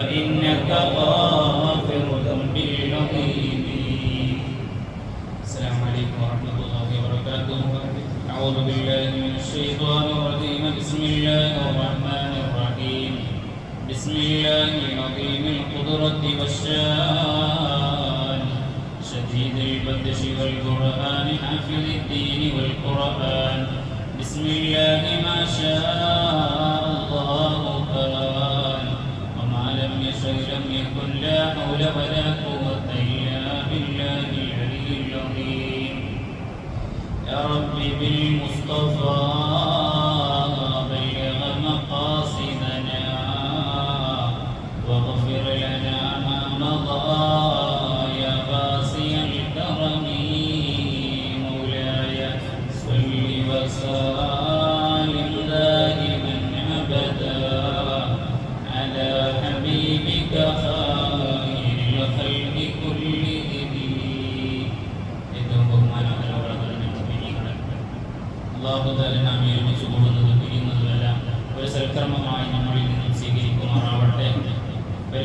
فإنك غافر ذنب العظيم. السلام عليكم ورحمة الله وبركاته. أعوذ بالله من الشيطان الرجيم. بسم الله الرحمن الرحيم. بسم الله العظيم. القدرة والشان. شديد البطش والقرآن حافظ الدين والقرآن. بسم الله ما شاء الله. يشأ لم يكن لا حول ولا قوة إلا بالله العلي العظيم. يا رب بالمصطفى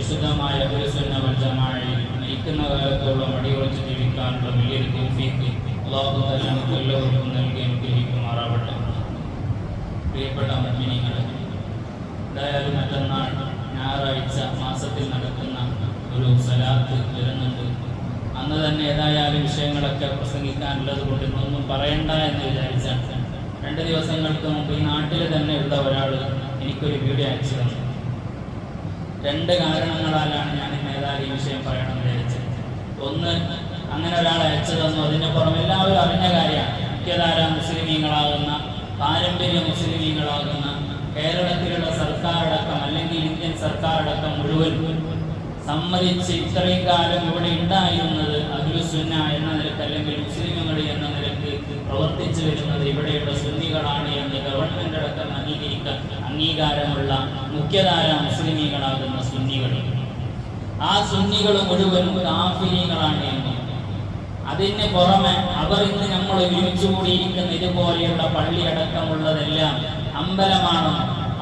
പരിശുദ്ധമായ ഒരു സുന്ന വൽ ജമാഅയിൽ നയിക്കുന്ന കാലത്തോളം അടിയുറച്ച് ജീവിക്കാനുള്ള വലിയൊരു തോഫീക്ക് അല്ലാഹു തന്നെ നമുക്ക് എല്ലാവർക്കും നൽകി അനുഗ്രഹിക്കുമാറാവട്ടെ. പ്രിയപ്പെട്ട മജ്മിനികൾ എന്തായാലും മറ്റന്നാൾ ഞായറാഴ്ച മാസത്തിൽ നടക്കുന്ന ഒരു സലാത്ത് വരുന്നുണ്ട്. അന്ന് തന്നെ ഏതായാലും വിഷയങ്ങളൊക്കെ പ്രസംഗിക്കാനുള്ളത് കൊണ്ട് ഇന്നൊന്നും പറയണ്ട എന്ന് വിചാരിച്ചാണ്. രണ്ട് ദിവസങ്ങൾക്ക് മുമ്പ് ഈ നാട്ടിൽ തന്നെ ഉള്ള ഒരാൾ എനിക്കൊരു വീഡിയോ അയച്ചു തന്നു. രണ്ട് കാരണങ്ങളാലാണ് ഞാൻ ഈ ഏതായാലും ഈ വിഷയം പറയണം വിചാരിച്ചത്. ഒന്ന് അങ്ങനെ ഒരാൾ അയച്ചു തന്നു അതിന്റെ പുറമെ എല്ലാവരും അറിഞ്ഞ കാര്യമാണ്. മുഖ്യധാര മുസ്ലിമീങ്ങളാകുന്ന പാരമ്പര്യ മുസ്ലിമീങ്ങളാകുന്ന കേരളത്തിലുള്ള സർക്കാരടക്കം അല്ലെങ്കിൽ ഇന്ത്യൻ സർക്കാരടക്കം മുഴുവൻ സമ്മതിച്ച് ഇത്രയും കാലം ഇവിടെ ഉണ്ടായിരുന്നത് അഖിലുസുന്ന എന്ന നിലയ്ക്ക് അല്ലെങ്കിൽ മുസ്ലിമുകൾ എന്ന നിലയ്ക്ക് പ്രവർത്തിച്ചു വരുന്നത് ഇവിടെയുള്ള സുന്നികളാണ് എന്ന് ഗവൺമെന്റ് അടക്കം അംഗീകരിക്കാൻ അംഗീകാരമുള്ള മുഖ്യധാര മുസ്ലിമീകളാകുന്ന സുന്നികൾ ആ സുന്നികൾ മുഴുവൻ കാഫിലീകളാണ് അതിന് പുറമെ അവർ ഇന്ന് നമ്മൾ ഒരുമിച്ച് കൂടിയിരിക്കുന്ന ഇതുപോലെയുള്ള പള്ളി അടക്കമുള്ളതെല്ലാം അമ്പലമാണ്.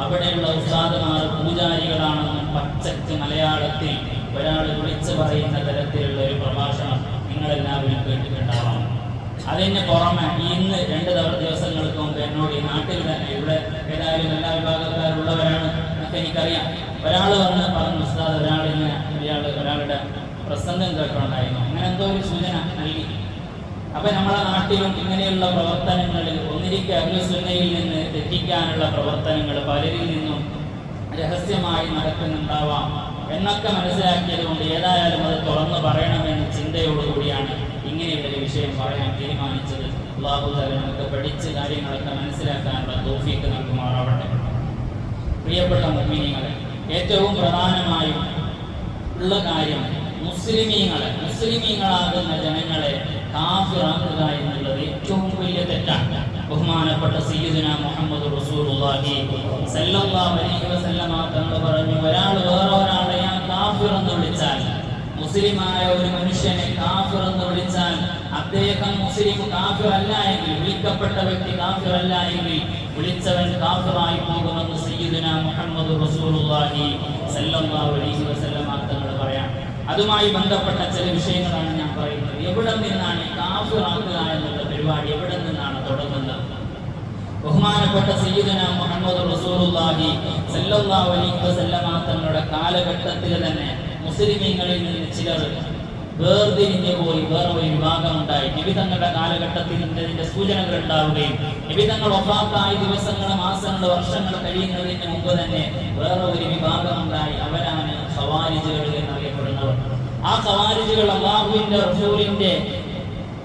അവിടെയുള്ള ഉസ്താദുമാർ പൂജാരികളാണെന്നും പച്ചക്ക് മലയാളത്തിൽ ഒരാൾ വിളിച്ചു പറയുന്ന തരത്തിലുള്ള ഒരു പ്രഭാഷണം നിങ്ങളെല്ലാവരും കേട്ടിട്ടുണ്ടാവാം അതിന് പുറമെ ഇന്ന് രണ്ട് ദിവസങ്ങൾക്ക് മുമ്പ് എന്നോട് ഈ നാട്ടിൽ തന്നെ ഇവിടെ ഏതായാലും എല്ലാ വിഭാഗക്കാരുള്ളവരാണ്. എനിക്കറിയാം. ഒരാൾ വന്ന് പറഞ്ഞു ഉസ്താദ് ഒരാളിങ്ങനെ ഒരാൾ ഒരാളുടെ പ്രസംഗം കേട്ടിട്ടുണ്ടായിരുന്നു അങ്ങനെ എന്തോ ഒരു സൂചന നൽകി. അപ്പൊ നമ്മളെ നാട്ടിലും ഇങ്ങനെയുള്ള പ്രവർത്തനങ്ങളിൽ ഒന്നിരിക്കെ അഗ്നിസുന്നയിൽ നിന്ന് തെറ്റിക്കാനുള്ള പ്രവർത്തനങ്ങൾ പലരിൽ നിന്നും രഹസ്യമായി നടക്കുന്നുണ്ടാവാം എന്നൊക്കെ മനസ്സിലാക്കിയത് കൊണ്ട് ഏതായാലും അത് തുറന്നു പറയണമെന്ന ചിന്തയോടുകൂടിയാണ് ഇങ്ങനെയുള്ളൊരു വിഷയം പറയാൻ തീരുമാനിച്ചത്. അള്ളാഹു നമുക്ക് പഠിച്ച് കാര്യങ്ങളൊക്കെ മനസ്സിലാക്കാനുള്ള തോഫീക്ക് നൽകുമാറാവട്ടെ. പ്രിയപ്പെട്ട മുഅ്മിനീങ്ങളെ ഏറ്റവും പ്രധാനമായും ഉള്ള കാര്യം മുസ്ലിമീങ്ങളെ മുസ്ലിമീങ്ങളാകുന്ന ജനങ്ങളെ കാഫിറാക്കുക എന്നുള്ളത് ഏറ്റവും വലിയ തെറ്റാണ്. ബഹുമാനപ്പെട്ട സീദന മുഹമ്മദ് റസൂലുള്ളാഹി സല്ലല്ലാഹു അലൈഹി വസല്ലമ തങ്ങൾ പറഞ്ഞു ഒരാൾ വേറെ ഒരാളെ ഞാൻ കാഫിർ എന്ന് വിളിച്ചാൽ മുസ്ലിമായ ഒരു മനുഷ്യനെ കാഫിർ എന്ന് വിളിച്ചാൽ അദ്ദേഹം മുസ്ലിം കാഫിർ അല്ല എങ്കിൽ വിളിക്കപ്പെട്ട വ്യക്തി കാഫിർ അല്ല എങ്കിൽ വിളിച്ചവൻ കാഫിറായി പോകുമെന്ന് സയ്യിദുന മുഹമ്മദ് റസൂലുള്ളാഹി സല്ലല്ലാഹു അലൈഹി വസല്ലം തങ്ങൾ പറയാം. അതുമായി ബന്ധപ്പെട്ട ചില വിഷയങ്ങളാണ് ഞാൻ പറയുന്നത്. എവിടെ നിന്നാണ് കാഫിറാക്കുക എന്നുള്ള പരിപാടി? എവിടെ നിന്നാണ് തുടങ്ങുന്നത്? ബഹുമാനപ്പെട്ട സയ്യിദന മുഹമ്മദ് റസൂലുള്ളാഹി സല്ലല്ലാഹു അലൈഹി വസല്ലം തങ്ങളുടെ കാലഘട്ടത്തിൽ തന്നെ മുസ്ലിമീങ്ങളിൽ നിന്ന് ചിലർ വേർതിരിഞ്ഞു പോയി വേറെ ഒരു വിഭാഗം ഉണ്ടായി നിബിതങ്ങളുടെ കാലഘട്ടത്തിൽ ഇതിന്റെ സൂചനകൾ ഉണ്ടാവുകയും നിബിതങ്ങൾ ഒഫാത്തായി ദിവസങ്ങൾ മാസങ്ങൾ വർഷങ്ങൾ കഴിയുന്നതിന് മുമ്പ് തന്നെ വേറെ ഒരു വിഭാഗം ഉണ്ടായി അവരാണ് സവാരിജുകൾ എന്നറിയപ്പെടുന്നവർ. ആ സവാരിജുകൾ അള്ളാഹുവിന്റെ റസൂലിന്റെ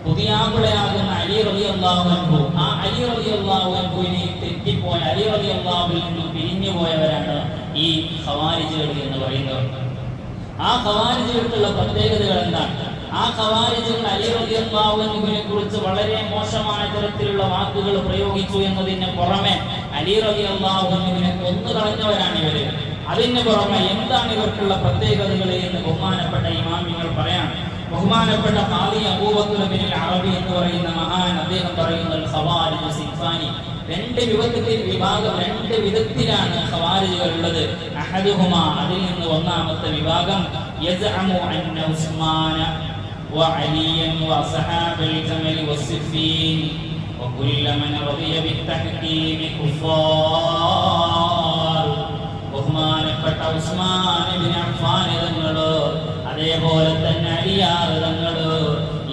പുതിയാകുളയാകുന്ന അലി റബി അള്ളാഹു ആ അലി റബി അള്ളാഹുവിനെ തെറ്റിപ്പോയ അലി റബി അള്ളാഹുവിൽ നിന്നും പിരിഞ്ഞു പോയവരാണ് ഈ സവാരിജുകൾ എന്ന് പറയുന്നവർ. ആ ഖവാരിജുകൾക്കുള്ള പ്രത്യേകതകൾ എന്താണ്? ആ ഖവാരിജുകൾ അലി കുറിച്ച് വളരെ മോശമായ തരത്തിലുള്ള വാക്കുകൾ പ്രയോഗിച്ചു എന്നതിന് പുറമെ അലി റബി അള്ളാഹുവിനെ കൊന്നു കളഞ്ഞവരാണ് ഇവർ. അതിന് പുറമെ എന്താണ് ഇവർക്കുള്ള പ്രത്യേകതകൾ എന്ന് ബഹുമാനപ്പെട്ട ഇമാമിങ്ങൾ പറയാം ബഹുമാനപ്പെട്ട ഖാദി അബൂബക്കർ അറബി എന്ന് പറയുന്ന മഹാൻ അദ്ദേഹം പറയുന്ന സിൻഫാനി. രണ്ട് വിഭാഗത്തിൽ വിഭാഗം രണ്ട് വിധത്തിലാണ് ഖവാരിജുകൾ ഉള്ളത്. അഹദുഹുമ അതിൽ നിന്ന് ഒന്നാമത്തെ വിഭാഗം യസ്അമു അന്ന ഉസ്മാന وعليا وأصحاب الجمل والصفين وكل من رضي بالتحكيم كفار ബഹുമാനപ്പെട്ട ഉസ്മാൻ ഇബ്നു അഫ്ഫാൻ തങ്ങള് അതേപോലെ തന്നെ അലിയാർ തങ്ങള്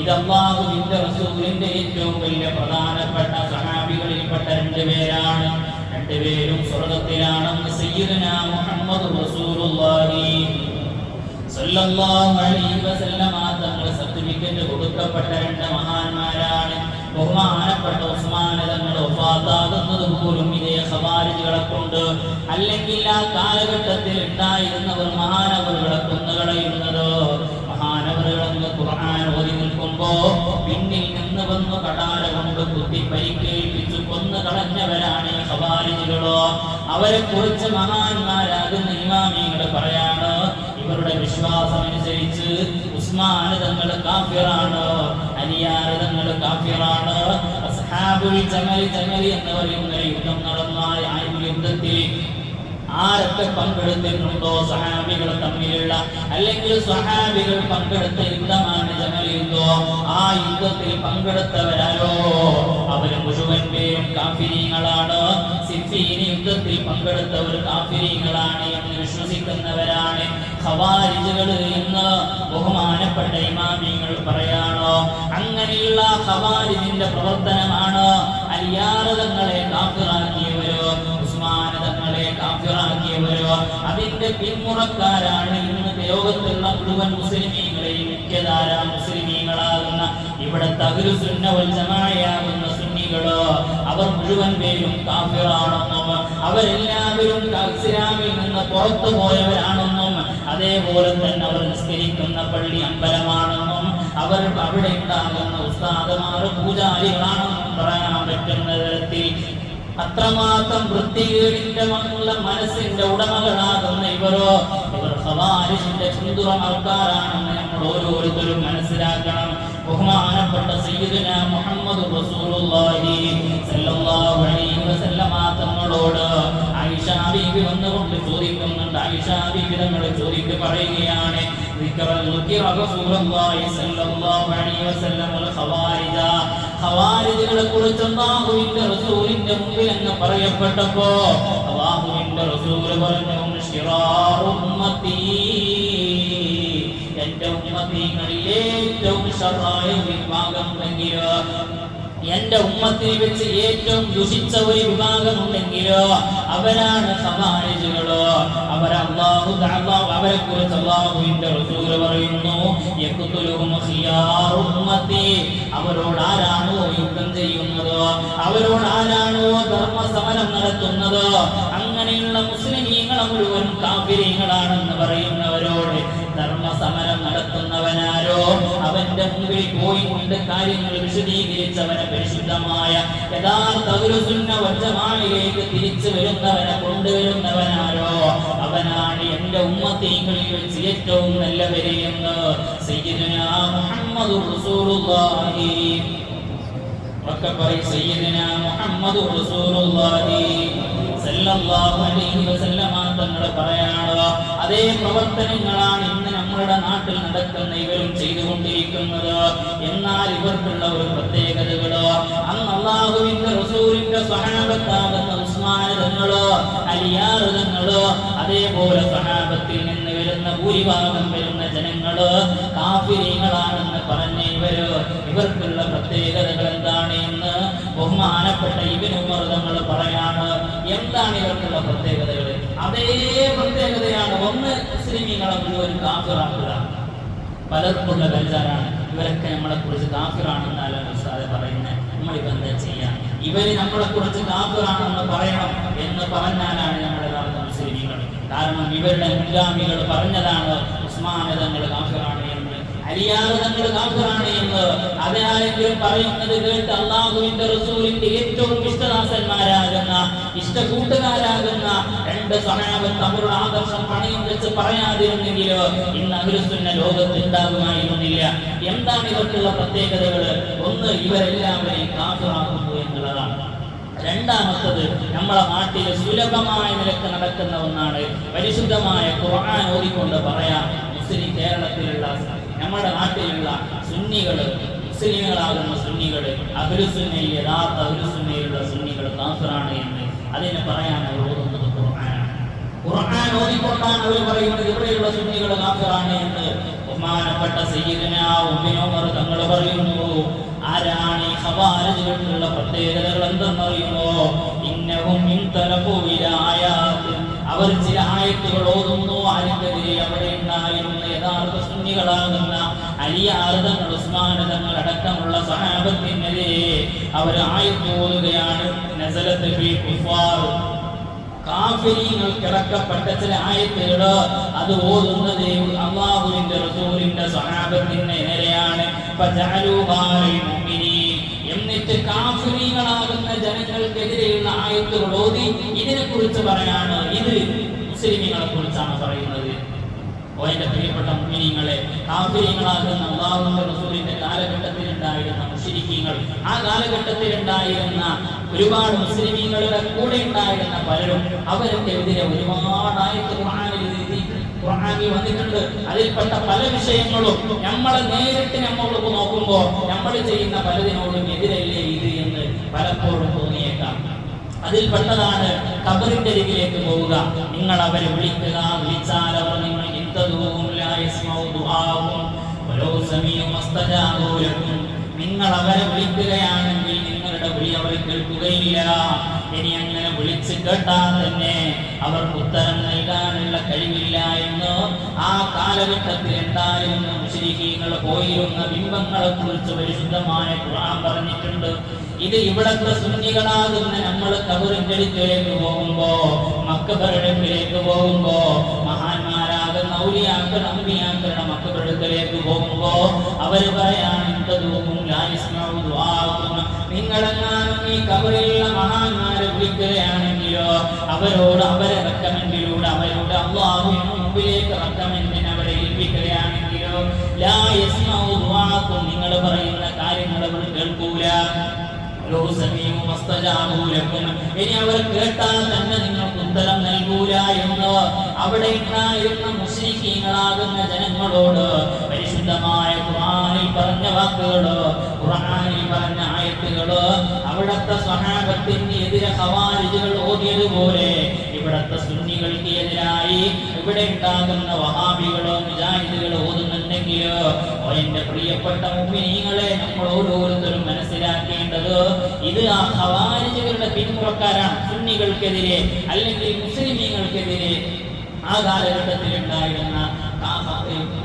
ഇത് അള്ളാഹുവിന്റെ റസൂലിന്റെ ഏറ്റവും വലിയ പ്രധാനപ്പെട്ട സഹാബികളിൽപ്പെട്ട രണ്ടുപേരാണ് രണ്ടുപേരും സ്വർഗത്തിലാണെന്ന് സയ്യിദുനാ മുഹമ്മദ് റസൂലുള്ളാഹി സല്ലല്ലാഹു അലൈഹി വസല്ലമ തങ്ങൾ സർട്ടിഫിക്കറ്റ് കൊടുക്കപ്പെട്ട രണ്ട് മഹാന്മാരാണ്. ബഹുമാനപ്പെട്ട ഉസ്മാൻ തങ്ങൾ ഒഫാത്താകുന്നത് പോലും ഇതേ ഖവാരിജുകളെ കൊണ്ട് അല്ലെങ്കിൽ ആ കാലഘട്ടത്തിൽ ഉണ്ടായിരുന്നവർ മഹാനവറുകളെ കൊന്നുകളയുന്നത്. മഹാനവറുകളെന്ന് ഖുർആൻ ഓതി നിൽക്കുമ്പോ പിന്നിൽ നിന്ന് വന്ന് കടാര കൊണ്ട് കുത്തി ഈ ഖവാരിജുകളോ അവരെ കുറിച്ച് മഹാന്മാരാകുന്ന ഇമാമികൾ പറയാണ് ഇവരുടെ വിശ്വാസം അനുസരിച്ച് ഉസ്മാൻ തങ്ങൾ കാഫിറാണ് അലിയാർ തങ്ങൾ കാഫിറാണ് അസ്ഹാബുൽ ജമൽ ജമൽ എന്ന് പറയുന്ന യുദ്ധം നടന്ന ആ യുദ്ധത്തിൽ ആരൊക്കെ പങ്കെടുത്തിട്ടുണ്ടോ? സഹാബികൾ തമ്മിലുള്ള അല്ലെങ്കിൽ സഹാബികൾ പങ്കെടുത്ത യുദ്ധമാണ് ജമലിയുദ്ധോ ആ യുദ്ധത്തിൽ പങ്കെടുത്തവരാരോ? അവർ മുഴുവൻ പേരും കാഫിരീങ്ങളാണ്. സിഫീൻ യുദ്ധത്തിൽ പങ്കെടുത്തവർ കാഫിരീങ്ങളാണ് എന്ന് വിശ്വസിക്കുന്നവരാണ് ഖവാരിജുകൾ എന്ന് ബഹുമാനപ്പെട്ട ഇമാമിങ്ങൾ പറയാണോ. അങ്ങനെയുള്ള ഖവാരിജിന്റെ പ്രവർത്തനമാണ് അലിയാറതങ്ങളെ കാഫിറാക്കിയവരോ കാഫിറാക്കിയവരോ അതിന്റെ പിന്മുറക്കാരാണ് ഇന്ന് ലോകത്തുള്ള മുഴുവൻ മുസ്ലിമീങ്ങളെയും മുഖ്യധാര മുസ്ലിമീങ്ങളാകുന്ന ഇവിടെ തകരു സുന്നവൽ ജമായാകുന്ന സുന്നികളോ? അവർ മുഴുവൻ പേരും കാഫിറാണെന്നും അവരെല്ലാവരും ഇസ്ലാമിൽ നിന്ന് പുറത്തു പോയവരാണെന്നും അതേപോലെ തന്നെ അവർ നിസ്കരിക്കുന്ന പള്ളി അമ്പലമാണെന്നും അവർ അവിടെ ഉണ്ടാകുന്ന ഉസ്താദമാർ പൂജാരികളാണെന്നും പറയാൻ പറ്റുന്ന തരത്തിൽ അത്രമാത്രം വൃത്തികേടിന്റെ മണ്ണുള്ള മനസ്സിന്റെ ഉടമകളാകുന്ന ഇവരോ ഇവർ ഖവാരിജിന്റെ പിന്തുണ ആൾക്കാരാണെന്ന് നമ്മൾ ഓരോരുത്തരും മനസ്സിലാക്കണം ബഹുമാനപ്പെട്ട സയ്യിദുന മുഹമ്മദ് റസൂലുള്ളാഹി സല്ലല്ലാഹു അലൈഹി വസല്ലമ തങ്ങളോട് ആയിഷ ബീവി വന്നുകൊണ്ട് ചോദിക്കുന്നുണ്ട് ആയിഷ ബീവി തങ്ങൾ ചോദിക്ക് പറയുകയാണ് ذكر ذكر رسول الله صلى الله عليه وسلم الخوارج ഖവാരിജുകളെ കുറിച്ച് അള്ളാഹുവിന്റെ റസൂലിന്റെ മുമ്പിൽ എന്ന് പറയപ്പെട്ടപ്പോ അള്ളാഹുവിന്റെ റസൂൽ പറഞ്ഞു ഉമ്മത്തി. എന്റെ ഉമ്മത്തിങ്ങളിൽ ഏറ്റവും ഷറായ വിഭാഗം ഉണ്ടെങ്കിലോ എന്റെ ഉമ്മത്തിൽ വെച്ച് ഏറ്റവും ദുഷിച്ച ഒരു വിഭാഗം ഉണ്ടെങ്കിലോ അവരാണ് ഖവാരിജുകളോ അല്ലാഹു തആല അവരെ കുറിച്ച് അല്ലാഹുവിന്റെ റസൂൽ പറയുന്നു അവരോട് ആരാണോ യുദ്ധം ചെയ്യുന്നത്? അവരോട് ആരാണോ ധർമ്മ സമരം നടത്തുന്നത്? അങ്ങനെയുള്ള മുസ്ലിമീങ്ങളെ മുഴുവൻ കാഫിരീങ്ങളാണെന്ന് പറയുന്നവരോട് ധർമ്മ സമരം നടത്തുന്നവനാരോ? അവന്റെ മുമ്പിൽ പോയി കൊണ്ട് കാര്യങ്ങൾ വിശദീകരിച്ചവനെ പരിശുദ്ധമായ യഥാർത്ഥ ഒരു സുന്ന തിരിച്ചു വരുന്നവനെ കൊണ്ടുവരുന്നവനാരോ? അവനാണ് എന്റെ ഉമ്മത്തീങ്ങളിൽ വെച്ച് ഏറ്റവും നല്ലവരെ എന്ന് സയ്യിദുനാ മുഹമ്മദ് റസൂലുള്ളാഹി. ഒക്കെ പറയും സയ്യിദുനാ റസൂലുള്ളാഹി. സല്ലല്ലാഹു അലൈഹി വസല്ലമ തങ്ങൾ പറയാണോ അതേ പ്രവർത്തനങ്ങളാണ് നാട്ടിൽ നടക്കുന്ന ഇവരും ചെയ്തുകൊണ്ടിരിക്കുന്നത്. എന്നാൽ ഇവർക്കുള്ള ഒരു പ്രത്യേകതകളോ അന്ന് അള്ളാഹുവിന്റെ റസൂലിന്റെ സഹാബത്താകുന്ന ഉസ്മാനതങ്ങളോ അലിയാറുതങ്ങളോ അതേപോലെ സഹാബത്തിൽ നിന്ന് വരുന്ന ഭൂരിഭാഗം വരുന്ന ജനങ്ങൾ കാഫിരീങ്ങളാണെന്ന് പറഞ്ഞ ഇവർ? ഇവർക്കുള്ള പ്രത്യേകതകൾ എന്താണ് എന്ന് ബഹുമാനപ്പെട്ട ഇവനുമർ പറയാണ്. എന്താണ് ഇവർക്കുള്ള പ്രത്യേകതകൾ? അതേ പ്രത്യേകതയാണ് ഒന്ന് മുസ്ലിമീങ്ങളെ മുഴുവൻ കാഫിറാക്കുക. പലർക്കുള്ള ബേജാറാണ്. ഇവരൊക്കെ നമ്മളെ കുറിച്ച് കാഫിറാണെന്നല്ല ഉസ്താദെ പറയുന്നത് നമ്മളിപ്പോ എന്താ ചെയ്യാം? ഇവർ നമ്മളെ കുറിച്ച് കാഫിറാണെന്ന് പറയണം എന്ന് പറഞ്ഞാലാണ് നമ്മുടെ യഥാർത്ഥ മുസ്ലിമീങ്ങൾ. കാരണം ഇവരുടെ മുൻഗാമികൾ പറഞ്ഞതാണ് ഉസ്മാനതങ്ങൾ കാഫിറാണ് എന്ന്. അലിയാതങ്ങൾ കാഫിറാണ് എന്ന്. അതാരെങ്കിലും പറയുന്നത് കേട്ട് അള്ളാഹുവിന്റെ റസൂലിന്റെ ഏറ്റവും ഇഷ്ടദാസന്മാരാകുന്ന ഇഷ്ടകൂട്ടുകാരാകുന്ന രണ്ട് സഹാബത്ത് അവരുടെ ആദർശം പണയം വെച്ച് പറയാതിരുന്നെങ്കിലോ ഇന്ന് അഖിലുസുന്ന ലോകത്ത് ഉണ്ടാകുമായിരുന്നില്ല. എന്താണ് ഇവർക്കുള്ള പ്രത്യേകതകൾ? ഒന്ന് ഇവരെല്ലാവരെയും കാഫിറാക്കുന്നു എന്നുള്ളതാണ്. രണ്ടാമത്തത് നമ്മളെ നാട്ടിൽ സുലഭമായ നിലയ്ക്ക് നടക്കുന്ന ഒന്നാണ് പരിശുദ്ധമായ ഖുർആൻ ഓതിക്കൊണ്ട് പറയാം മുസ്ലിം കേരളത്തിലുള്ള നമ്മുടെ നാട്ടിലുള്ള സുന്നികൾ മുസ്ലിങ്ങളാകുന്ന സുന്നികൾ അഹുലുസുന്നയിൽ യഥാർത്ഥ അഹുലുസുന്നയിലുള്ള സുന്നികൾ കാഫിറാണ് എന്ന്. അതിനെ പറയാൻ ഖുർആൻ ഓതിക്കൊണ്ടാണ് അവർ പറയുന്നത്. ഇവിടെയുള്ള സുന്നികൾ കാഫിറാണ് എന്ന് ബഹുമാനപ്പെട്ട സയ്യിദന ഉമ്മിനോമർ തങ്ങൾ പറയുന്നു ആരാണ് ഈ ഹവാരജുകൾക്കുള്ള പ്രത്യേകതകൾ എന്തെന്നറിയുമോ ഇന്നവും അവർ ചില ആയത്തുകൾ ഓതുന്നു ആരെങ്കിലും അവിടെ ഉണ്ടായിരുന്ന യഥാർത്ഥ സുന്നികളാകുന്ന അലിയാർദങ്ങൾ ഉസ്മാനതങ്ങൾ അടക്കമുള്ള സഹാബത്തിനെതിരെ അവർ ആയത്ത് ഓതുകയാണ്. നസലത്ത് കുഫാർ. കാഫിരീങ്ങൾ കിടക്കപ്പെട്ട ചില ആയത്തുകൾ അത് ഓതുന്നത് അള്ളാഹുവിന്റെ റസൂലിന്റെ സഹാബത്തിന് നേരെയാണ്. എന്നിട്ട് കാഫിരീങ്ങളാകുന്ന ജനങ്ങൾക്കെതിരെയുള്ള ആയത്തുകൾ ഓതി. ഇതിനെ കുറിച്ച് പറയാണ്. ഇത് മുസ്ലിമീങ്ങളെ കുറിച്ചാണ് പറയുന്നത്. ഓ എന്റെ പ്രിയപ്പെട്ട മുസ്ലിങ്ങളെ കാഫിര്യങ്ങളാകുന്ന അള്ളാഹുവിന്റെ റസൂലിന്റെ കാലഘട്ടത്തിൽ ഉണ്ടായിരുന്ന മുസ്ലിക്കീങ്ങൾ ആ കാലഘട്ടത്തിൽ ഉണ്ടായിരുന്ന ഒരുപാട് മുസ്ലിമീങ്ങളുടെ കൂടെ ഉണ്ടായിരുന്ന പലരും അവരൊക്കെ എതിരെ ഒരുപാട് ആയത്ത് ഖുർആനിൽ വന്നിട്ടുണ്ട്. അതിൽപ്പെട്ട പല വിഷയങ്ങളും നമ്മളെ നേരിട്ട് നമ്മളോട് നോക്കുമ്പോൾ നമ്മൾ ചെയ്യുന്ന പലതിനോടും എതിരല്ലേ ഇത് എന്ന് പലപ്പോഴും തോന്നിയേക്കാം. അതിൽപ്പെട്ടതാണ് കബറിന്റെ അരികിലേക്ക് പോവുക. നിങ്ങൾ അവരെ വിളിക്കുക വിളിച്ചാൽ അവർ നിങ്ങൾ ഇന്തദൂഹും നിങ്ങൾ അവരെ വിളിക്കുകയാണെങ്കിൽ നിങ്ങളുടെ വിളി അവർ കേൾക്കുകയില്ല. ഇനി അങ്ങനെ വിളിച്ച് കേട്ടാൽ തന്നെ അവർക്ക് ഉത്തരം നൽകാനുള്ള കഴിവില്ല എന്ന് ആ കാലഘട്ടത്തിൽ എന്തായിരുന്നു? മുസ്ലിഹീങ്ങൾ പോയിരുന്ന ബിംബങ്ങളെ കുറിച്ച് പരിശുദ്ധമായ ഖുർആൻ പറഞ്ഞിട്ടുണ്ട്. ഇത് ഇവിടത്തെ സുന്നികളാകുന്ന നമ്മൾ കബറിന്റെ അടുക്കിലേക്ക് പോകുമ്പോ മക്കബറിടക്കിലേക്ക് പോകുമ്പോ മഹാന്മാരാകുന്ന ഔലിയാക്കൾ അമ്പിയാക്കളുടെ മക്കബറിടക്കിലേക്ക് പോകുമ്പോ അവർ പറയാൻ നിങ്ങളെങ്ങാനും ഈ കബറിലുള്ള മഹാന്മാരെ വിളിക്കുകയാണെങ്കിലോ അവരോട് അവരെ റെക്കമെൻഡിലൂടെ അവരോട് അള്ളാഹുവിന് മുമ്പിലേക്ക് റെക്കമെൻഡിന് അവരെ ഏൽപ്പിക്കുകയാണെങ്കിലോ ലാ യസ്മഉ ദുആക്കും നിങ്ങൾ പറയുന്ന കാര്യങ്ങൾ അവർ കേൾക്കൂല. ഇനി അവർ കേട്ടാൽ തന്നെ നിങ്ങൾക്ക് ഉത്തരം നൽകൂല എന്ന് അവിടെ ഉണ്ടായിരുന്ന മുസ്ലിഹീങ്ങളാകുന്ന ജനങ്ങളോട് പരിശുദ്ധമായ ഖുർആനിൽ പറഞ്ഞ വാക്കുകൾ ഖുർആനിൽ പറഞ്ഞ ആയത്തുകൾ അവിടത്തെ സ്വഹാബത്തിന് എതിരെ ഹവാരിജുകൾ ഓതിയതുപോലെ ഇവിടത്തെ സുന്നികൾക്ക് എതിരായി ഇവിടെ ഉണ്ടാകുന്ന വഹാബികളോ മുജാഹിദുകളോ ഓതുന്നുണ്ടെങ്കിലോ ഓ എന്റെ പ്രിയപ്പെട്ട മുമ്പിനീങ്ങളെ നമ്മൾ ഓരോരുത്തരും മനസ്സിലാക്കേണ്ടത് ഇത് ആ ഹവാരിജുകളുടെ പിന്മുറക്കാരാണ് സുന്നികൾക്കെതിരെ അല്ലെങ്കിൽ മുസ്ലിമീങ്ങൾക്കെതിരെ. ആ കാലഘട്ടത്തിൽ ഉണ്ടായിരുന്ന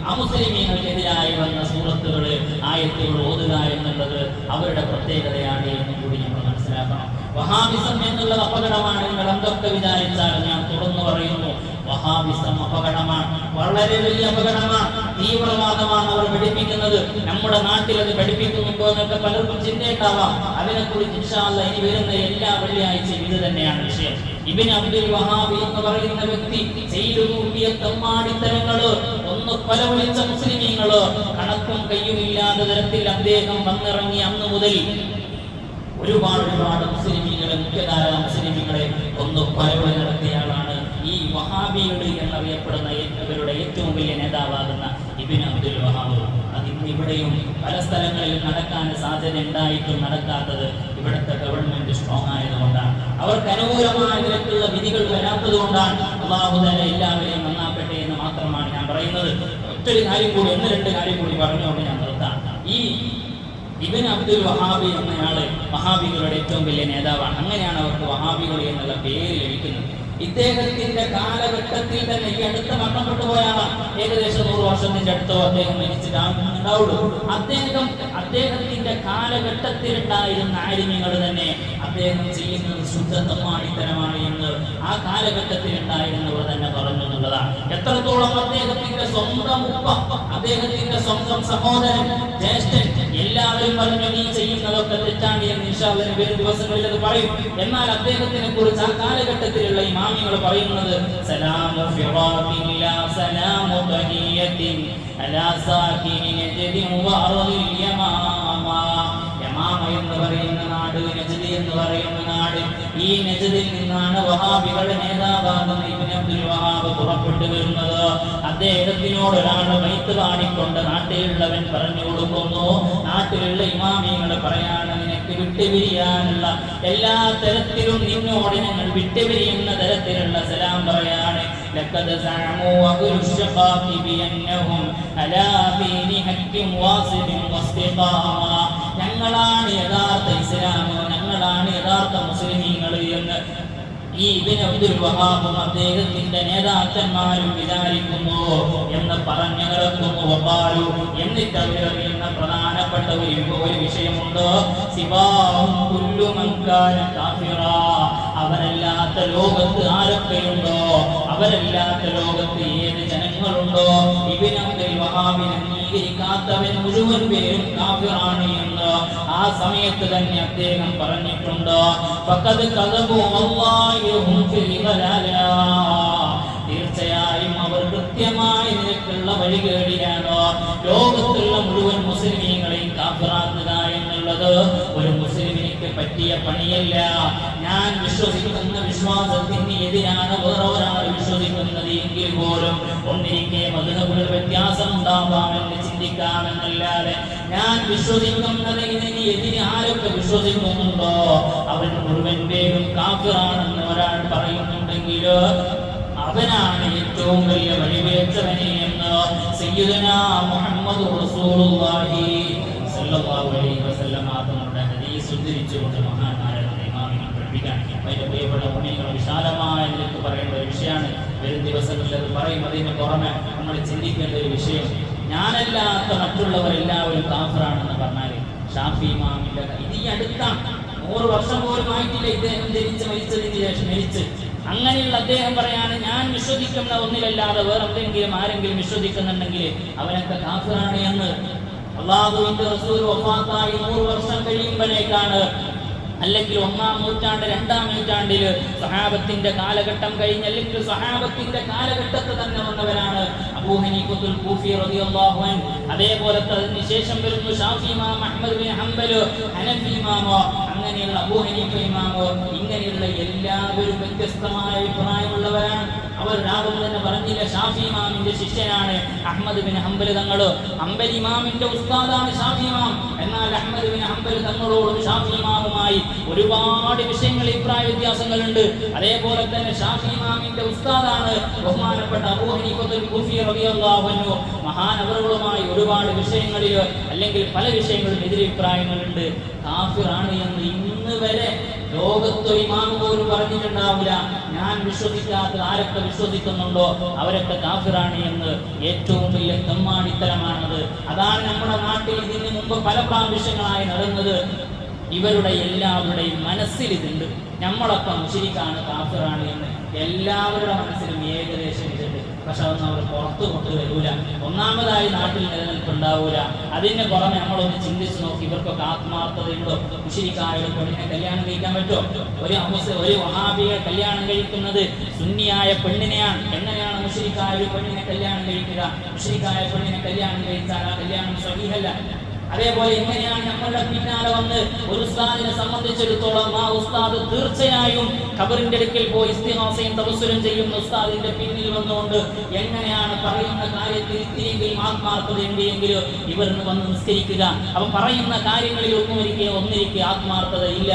അമുസ്ലിമീങ്ങൾക്കെതിരായി വന്ന സൂറത്തുകൾ ആയത്തുകൾ ഓതുക എന്നുള്ളത് അവരുടെ പ്രത്യേകതയാണ് എന്ന് കൂടി നമ്മൾ മനസ്സിലാക്കണം. വഹാബിസം എന്നുള്ളത് അപകടമാണ് നിങ്ങൾ എന്തൊക്കെ വിചാരിച്ചാൽ ഞാൻ തുറന്നു പറയുന്നു. വഹാബിസം അപകടമാണ്. വളരെ വലിയ അപകടമാണ്. തീവ്രവാദമാണ് അവർ പഠിപ്പിക്കുന്നത്. നമ്മുടെ നാട്ടിൽ അത് പഠിപ്പിക്കുന്നുണ്ടോ എന്നൊക്കെ പലർക്കും ചിന്തയുണ്ടാവാം. അതിനെക്കുറിച്ച് ഇനി വരുന്ന എല്ലാ വെള്ളിയാഴ്ചയും ഇത് തന്നെയാണ് വിഷയം. ഇബിൻ അബ്ദുൽ വഹാബി എന്ന് പറയുന്ന വ്യക്തി ചെയ്തു കൂട്ടിയ തമ്മാടിത്തരങ്ങൾ ഒന്ന് കൊല വിളിച്ച മുസ്ലിമീങ്ങൾ കണക്കും കയ്യുമില്ലാത്ത തരത്തിൽ അദ്ദേഹം വന്നിറങ്ങി അന്ന് മുതൽ ഒരുപാട് ഒരുപാട് മുസ്ലിമീങ്ങളെ മുഖ്യധാര മുസ്ലിമീങ്ങളെ ഒന്ന് കൊലവിളി നടത്തിയയാളാണ് ഈ വഹാബിയുടെ എന്നറിയപ്പെടുന്ന ഇവരുടെ ഏറ്റവും വലിയ നേതാവാകുന്ന ഇബിൻ അബ്ദുൽ വഹാബ്. അത് ഇന്ന് ഇവിടെയും പല സ്ഥലങ്ങളിലും നടക്കാൻ സാധ്യത ഉണ്ടായിട്ടും നടക്കാത്തത് ഇവിടുത്തെ ഗവൺമെന്റ് സ്ട്രോങ് ആയതുകൊണ്ടാണ്. അവർക്ക് അനുകൂലമായ വിധത്തിലുള്ള വിധികൾ വരാത്തത് കൊണ്ടാണ് അള്ളാഹു തന്നെ എല്ലാവരെയും നന്നാക്കട്ടെ എന്ന് മാത്രമാണ് ഞാൻ പറയുന്നത്. ഒറ്റൊരു കാര്യം കൂടി ഒന്ന് രണ്ട് കാര്യം കൂടി പറഞ്ഞുകൊണ്ട് ഞാൻ നിർത്താം. ഈ ഇബിൻ അബ്ദുൽ വഹാബി എന്നയാൾ വഹാബികളുടെ ഏറ്റവും വലിയ നേതാവാണ്. അങ്ങനെയാണ് അവർക്ക് വഹാബികൾ എന്നുള്ള പേര് ലഭിക്കുന്നത്. ഇദ്ദേഹത്തിന്റെ കാലഘട്ടത്തിൽ തന്നെ ഈ അടുത്ത മരണപ്പെട്ടു പോയ ആളാണ് ഏകദേശം നൂറ് വർഷത്തിന്റെ അടുത്തോ അദ്ദേഹം മരിച്ചിട്ടുണ്ടാവുള്ളൂ അദ്ദേഹം അദ്ദേഹത്തിന്റെ കാലഘട്ടത്തിൽ ഉണ്ടായിരുന്ന ആലിമ്യങ്ങൾ തന്നെ അദ്ദേഹം ചെയ്യുന്നത് ശുദ്ധമാണിത്തരമാണ് എന്ന് ആ കാലഘട്ടത്തിൽ ഉണ്ടായിരുന്നവർ തന്നെ പറഞ്ഞു എന്നുള്ളതാണ്. എത്രത്തോളം അദ്ദേഹത്തിന്റെ സ്വന്തം ഉപ്പ അദ്ദേഹത്തിന്റെ സ്വന്തം സഹോദരൻ ജ്യേഷ്ഠൻ എല്ലാവരും പറഞ്ഞു നീ ചെയ്യുന്നതൊക്കെ തെറ്റാണ് എന്ന് ഇൻഷാല്ലെ വരും ദിവസങ്ങളിൽ അത് പറയും. എന്നാൽ അദ്ദേഹത്തിനെ കുറിച്ച് ആ കാലഘട്ടത്തിലുള്ള ഇമാമികൾ പറയുന്നത് സലാമു സലാമു അലാ اليمامة യമാമ എന്ന് പറയുന്ന നാട് നജദ് എന്ന് പറയുന്ന നാട് ഈ നജദിൽ നിന്നാണ് വഹാബികളുടെ നേതാവാകുന്ന ഇബ്നു അബ്ദുൽ വഹാബ് പുറപ്പെട്ടു വരുന്നത് അദ്ദേഹത്തിനോട് ഒരാൾ വൈത്ത് പാടിക്കൊണ്ട് നാട്ടിലുള്ളവൻ പറഞ്ഞു കൊടുക്കുന്നു നാട്ടിലുള്ള ഇമാമികൾ പറയാണ് നിനക്ക് വിട്ടുപിരിയാനുള്ള എല്ലാ തരത്തിലും നിന്നോട് ഞങ്ങൾ വിട്ടുപിരിയുന്ന തരത്തിലുള്ള സലാം പറയാണ് لقد زعموا وأهل الشقاق بأنهم على دين حق واصل واستقامة ഞങ്ങളാണ് യഥാർത്ഥ ഇസ്ലാമോ ഞങ്ങളാണ് യഥാർത്ഥ മുസ്ലിമീങ്ങൾ എന്ന് ഈ ഇബ്നു അബ്ദുൽ വഹാബും അദ്ദേഹത്തിന്റെ നേതാക്കന്മാരും വിചാരിക്കുന്നു എന്ന് പറഞ്ഞു കിടക്കുന്നു വഖാലു എന്നിട്ട് അവർ പ്രധാനപ്പെട്ട ഒരു ഒരു വിഷയമുണ്ട്? ശിവാഹും കാഫിറാ. അവരല്ലാത്ത ലോകത്ത് ആരൊക്കെയുണ്ടോ? അവരല്ലാത്ത ലോകത്ത് ഏത് ജനങ്ങളുണ്ടോ? ഇബ്നു അബ്ദുൽ വഹാബിനെ അംഗീകരിക്കാത്തവൻ മുഴുവൻ പേരും കാഫിറാണ് എന്ന് ആ സമയത്ത് തന്നെ അദ്ദേഹം പറഞ്ഞിട്ടുണ്ട്. ഫഖദ് കദബു ഫിൽ തീർച്ചയായും അവർ കൃത്യമായി നിനക്കുള്ള വഴികേടിയാണ് ലോകത്തുള്ള മുഴുവൻ മുസ്ലിമീങ്ങളെയും കാഫിറാക്കുക എന്നുള്ളത് പറ്റിയ പണിയല്ല. ഞാൻ വിശ്വസിക്കുന്ന വിശ്വാസത്തിന് എതിരാണ് ഒരാൾ വിശ്വസിക്കുന്നത് എങ്കിൽ പോലും ഒന്നിരിക്കെ മധുരകൾ വ്യത്യാസം ഉണ്ടാവാമെന്ന് ചിന്തിക്കാമെന്നല്ലാതെ ഞാൻ വിശ്വസിക്കുന്നത് ഇതിന് എതിരെ ആരൊക്കെ വിശ്വസിക്കുന്നുണ്ടോ? അവൻ മുഴുവൻ പേരും കാഫിറാണെന്ന് ഒരാൾ പറയുന്നുണ്ടെങ്കിൽ അവനാണ് ഏറ്റവും വലിയ വഴിവേച്ചവനെ എന്ന് സയ്യിദന മുഹമ്മദ് റസൂലുള്ളാഹി സല്ലല്ലാഹു അലൈഹി വസല്ലം ഉദ്ധരിച്ചുകൊണ്ട് മഹാന്മാരെ ഇമാമിനെ പഠിപ്പിക്കാൻ അതിന്റെ പ്രിയപ്പെട്ട പുണ്യങ്ങൾ വിശാലമായ നിലയ്ക്ക് പറയേണ്ട ഒരു വിഷയമാണ്. വരും ദിവസങ്ങളിൽ അത് പറയും അതിന് പുറമെ നമ്മൾ ചിന്തിക്കേണ്ട ഒരു വിഷയം. ഞാനല്ലാത്ത മറ്റുള്ളവരെല്ലാവരും കാഫറാണെന്ന് പറഞ്ഞാൽ ഷാഫി ഇമാമിന്റെ ഇത് ഈ അടുത്താണ് നൂറ് വർഷം പോലും ആയിട്ടില്ല. ഇദ്ദേഹം ജനിച്ച് മരിച്ചതിന് ശേഷം മരിച്ച്. അങ്ങനെയുള്ള അദ്ദേഹം പറയാണ് ഞാൻ വിശ്വസിക്കുന്ന ഒന്നിലല്ലാതെ വേറെ ആരെങ്കിലും വിശ്വസിക്കുന്നുണ്ടെങ്കിൽ അവനൊക്കെ കാഫിറാണ് എന്ന് അള്ളാഹുവിന്റെ റസൂൽ വഫാത്തായി നൂറ് വർഷം കഴിയുമ്പോഴേക്കാണ്. അല്ലെങ്കിൽ ഒന്നാം നൂറ്റാണ്ട് രണ്ടാം നൂറ്റാണ്ടിൽ സഹാബത്തിന്റെ കാലഘട്ടം കഴിഞ്ഞ് അല്ലെങ്കിൽ സഹാബത്തിന്റെ കാലഘട്ടത്തിൽ തന്നെ വന്നവരാണ് അബൂ ഹനീഫത്തുൽ കൂഫി റളിയല്ലാഹു അൻഹു. അതേപോലെ അതിനുശേഷം വരുന്നു ഷാഫി ഇമാം അഹ്മദ് ബിൻ ഹംബൽ ഹനഫി ഇമാം അങ്ങനെയുള്ള അബൂ ഹനീഫ ഇമാമോ ഇങ്ങനെയുള്ള എല്ലാവരും വ്യത്യസ്തമായ അഭിപ്രായമുള്ളവരാണ്. അവർ രാഹുൽ തന്നെ പറഞ്ഞില്ല ഷാഫി ഇമാമിന്റെ ശിഷ്യനാണ് അഹമ്മദ് ബിൻ ഹംബൽ തങ്ങൾ ഹംബൽ ഇമാമിന്റെ ഉസ്താദാണ് ഷാഫി ഇമാം. എന്നാൽ അഹമ്മദ് ബിൻ ഹംബൽ തങ്ങളോടും ഷാഫി ഇമാമുമായി ഒരുപാട് വിഷയങ്ങളിൽ അഭിപ്രായ വ്യത്യാസങ്ങളുണ്ട്. അതേപോലെ തന്നെ ഷാഫി ഇമാമിന്റെ ഉസ്താദാണ് ബഹുമാനപ്പെട്ട അബൂ ഹനീഫത്തുൽ കൂഫി മഹാനവറുകളുമായി ഒരുപാട് വിഷയങ്ങളിൽ അല്ലെങ്കിൽ പല വിഷയങ്ങളിലും എതിരഭിപ്രായങ്ങളുണ്ട്. കാഫിറാണ് എന്ന് ഇന്ന് വരെ ലോകത്തൊരു ഇമാം പോലും പറഞ്ഞിട്ടുണ്ടാവില്ല. ഞാൻ വിശ്വസിക്കാത്ത ആരൊക്കെ വിശ്വസിക്കുന്നുണ്ടോ അവരൊക്കെ കാഫിറാണ് എന്ന് ഏറ്റവും വലിയ തെമ്മാടിത്തരമാണത്. അതാണ് നമ്മുടെ നാട്ടിൽ ഇതിന് മുമ്പ് പല പ്രാവശ്യങ്ങളായി നടന്നത്. ഇവരുടെ എല്ലാവരുടെയും മനസ്സിൽ ഇതുണ്ട്. നമ്മളൊക്കെ മുഷിരിക്കാണ് കാഫിറാണ് എന്ന് എല്ലാവരുടെ മനസ്സിലും ഏകദേശം ഇതുണ്ട്. പക്ഷെ അതൊന്നും അവർ പുറത്തു കൊണ്ടുവരൂല. ഒന്നാമതായി നാട്ടിൽ നിലനിൽപ്പുണ്ടാവൂല. അതിന് പുറമെ നമ്മളൊന്ന് ചിന്തിച്ച് നോക്കി ഇവർക്കൊക്കെ ആത്മാർത്ഥതയുണ്ടോ മുഷിരിക്കാരുടെ പെണ്ണിനെ കല്യാണം കഴിക്കാൻ പറ്റുമോ? ഒരു അമുസ് ഒരു വഹാബിയെ കല്യാണം കഴിക്കുന്നത് സുന്നിയായ പെണ്ണിനെയാണ്. എങ്ങനെയാണ് മുഷിരിക്കായ ഒരു പെണ്ണിനെ കല്യാണം കഴിക്കുക. മുഷിരിക്കായ പെണ്ണിനെ കല്യാണം കഴിച്ചാൽ ആ കല്യാണം സഹിഹല്ല. അതേപോലെ എങ്ങനെയാണ് നമ്മളുടെ പിന്നാലെ വന്ന് ഒരു ഉസ്താദിനെ സംബന്ധിച്ചിടത്തോളം ആ ഉസ്താദ് തീർച്ചയായും ഖബറിന്റെ അടുക്കൽ പോയി ഇസ്തിഹാസയും തപസ്സുരം ചെയ്യുന്ന ഉസ്താദിന്റെ പിന്നിൽ വന്നുകൊണ്ട് എങ്ങനെയാണ് പറയുന്ന കാര്യത്തിൽ ഇത്തിരിയെങ്കിലും ആത്മാർത്ഥത എങ്കിൽ ഇവർ വന്ന് നിസ്കരിക്കുക. അപ്പൊ പറയുന്ന കാര്യങ്ങളിൽ ഒന്നും ഇരിക്കുക ഒന്നിരിക്കുക ആത്മാർത്ഥത ഇല്ല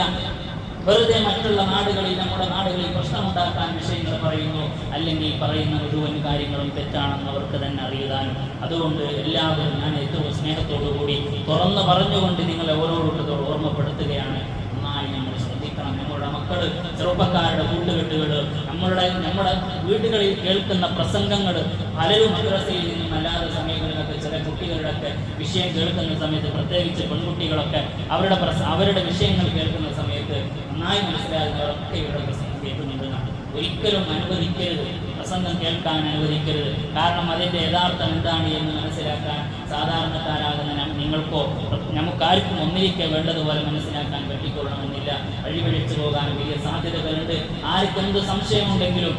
വെറുതെ മറ്റുള്ള നാടുകളിൽ നമ്മുടെ നാടുകളിൽ പ്രശ്നമുണ്ടാക്കാൻ വിഷയങ്ങൾ പറയുന്നു. അല്ലെങ്കിൽ പറയുന്ന മുഴുവൻ കാര്യങ്ങളും തെറ്റാണെന്ന് അവർക്ക് തന്നെ അറിയാനും അതുകൊണ്ട് എല്ലാവരും ഞാൻ ഏറ്റവും സ്നേഹത്തോടു കൂടി തുറന്നു പറഞ്ഞുകൊണ്ട് നിങ്ങളെ ഓരോരുത്തരോട് ഓർമ്മപ്പെടുത്തുകയാണ്. നന്നായി നമ്മൾ ശ്രദ്ധിക്കണം. നമ്മുടെ മക്കൾ ചെറുപ്പക്കാരുടെ കൂട്ടുകെട്ടുകൾ നമ്മളുടെ നമ്മുടെ വീടുകളിൽ കേൾക്കുന്ന പ്രസംഗങ്ങൾ പലരും മദ്രസയിൽ നിന്നും അല്ലാത്ത സമയങ്ങളിലൊക്കെ ചില കുട്ടികളുടെയൊക്കെ വിഷയം കേൾക്കുന്ന സമയത്ത് പ്രത്യേകിച്ച് പെൺകുട്ടികളൊക്കെ അവരുടെ അവരുടെ വിഷയങ്ങൾ കേൾക്കുന്ന നന്നായി മനസ്സിലാകുന്നവരൊക്കെ ഇവിടെ പ്രസംഗം കേൾക്കുന്നുണ്ടെന്നാണ് ഒരിക്കലും അനുവദിക്കരുത്. പ്രസംഗം കേൾക്കാൻ അനുവദിക്കരുത്. കാരണം അതിന്റെ യഥാർത്ഥം എന്താണ് എന്ന് മനസ്സിലാക്കാൻ സാധാരണക്കാരാകുന്ന നിങ്ങൾക്കോ നമുക്കാർക്കും ഒന്നിരിക്കെ വേണ്ടതുപോലെ മനസ്സിലാക്കാൻ പറ്റിക്കൊള്ളണമെന്നില്ല. വഴിവഴിച്ചു പോകാൻ വലിയ സാധ്യതകളുണ്ട്. ആർക്കെന്ത് സംശയമുണ്ടെങ്കിലും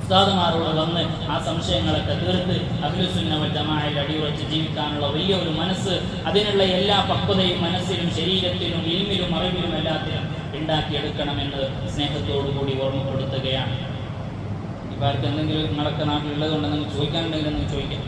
ഉസ്താദുമാരോട് വന്ന് ആ സംശയങ്ങളൊക്കെ തീർത്ത് അഖിലുസുന്നവൽ അടിയുറച്ച് ജീവിക്കാനുള്ള വലിയ ഒരു മനസ്സ് അതിനുള്ള എല്ലാ പക്വതയും മനസ്സിലും ശരീരത്തിലും ഇൽമിലും അറിവിലും എല്ലാത്തിലും ഉണ്ടാക്കിയെടുക്കണമെന്ന് സ്നേഹത്തോടുകൂടി ഓർമ്മപ്പെടുത്തുകയാണ്. ഇപ്പം ആർക്കെന്തെങ്കിലും നിങ്ങളൊക്കെ നാട്ടിലുള്ളത് കൊണ്ടെന്ന് ചോദിക്കാനുണ്ടെങ്കിൽ നിങ്ങൾ ചോദിക്കാം.